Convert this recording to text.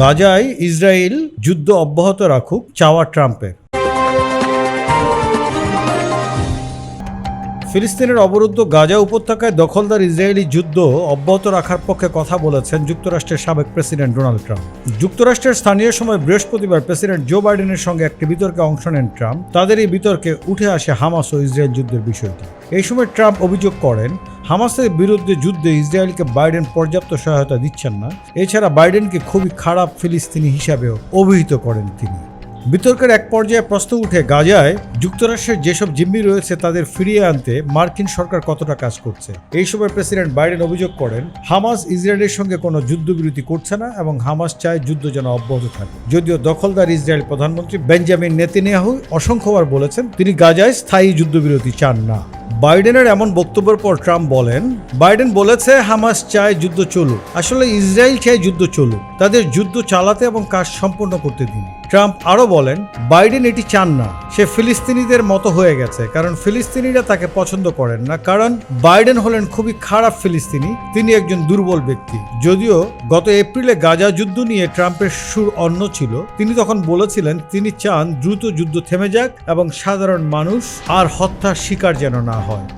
গাজায় ইসরায়েল যুদ্ধ অব্যাহত রাখুক চাওয়া ট্রাম্পের। ফিলিস্তিনের অবরুদ্ধ গাজা উপত্যকায় দখলদার ইসরায়েলি যুদ্ধ অব্যাহত রাখার পক্ষে কথা বলেছেন যুক্তরাষ্ট্রের সাবেক প্রেসিডেন্ট ডোনাল্ড ট্রাম্প। যুক্তরাষ্ট্রের স্থানীয় সময় বৃহস্পতিবার প্রেসিডেন্ট জো বাইডেনের সঙ্গে একটি বিতর্কে অংশ নেন ট্রাম্প। তাদের এই বিতর্কে উঠে আসে হামাস ও ইসরায়েল যুদ্ধের বিষয়টি। এই সময় ট্রাম্প অভিযোগ করেন, হামাসের বিরুদ্ধে যুদ্ধে ইসরায়েলকে বাইডেন পর্যাপ্ত সহায়তা দিচ্ছেন না। এছাড়া বাইডেনকে খুবই খারাপ ফিলিস্তিনি হিসাবেও অভিহিত করেন তিনি। বিতর্কের এক পর্যায়ে প্রশ্ন উঠে গাজায় যুক্তরাষ্ট্রের যেসব জিম্মি রয়েছে তাদের ফিরিয়ে আনতে মার্কিন সরকার কতটা কাজ করছে। এই সময় প্রেসিডেন্ট বাইডেন অভিযোগ করেন, হামাস ইসরায়েলের সঙ্গে কোনো যুদ্ধবিরতি করছে না এবং হামাস চায় যুদ্ধ যেন অব্যাহত থাকে। যদিও দখলদার ইসরায়েল প্রধানমন্ত্রী বেঞ্জামিন নেতিনিয়াহু অসংখ্যবার বলেছেন, তিনি গাজায় স্থায়ী যুদ্ধবিরতি চান না। বাইডেনের এমন বক্তব্যের পর ট্রাম্প বলেন, বাইডেন বলেছে হামাস চায় যুদ্ধ চলুক। আসলে ইসরায়েল চায় যুদ্ধ চলুক। তাদের যুদ্ধ চালাতে এবং কাজ সম্পন্ন করতে দিন। ট্রাম্প আরও বলেন, বাইডেন এটি চান না। সে ফিলিস্তিনিদের মতো হয়ে গেছে, কারণ ফিলিস্তিনিরা তাকে পছন্দ করেন না। কারণ বাইডেন হলেন খুবই খারাপ ফিলিস্তিনি। তিনি একজন দুর্বল ব্যক্তি। যদিও গত এপ্রিলে গাজা যুদ্ধ নিয়ে ট্রাম্পের সুর অন্য ছিল, তিনি তখন বলেছিলেন, তিনি চান দ্রুত যুদ্ধ থেমে যাক এবং সাধারণ মানুষ আর হত্যার শিকার যেন না হয়।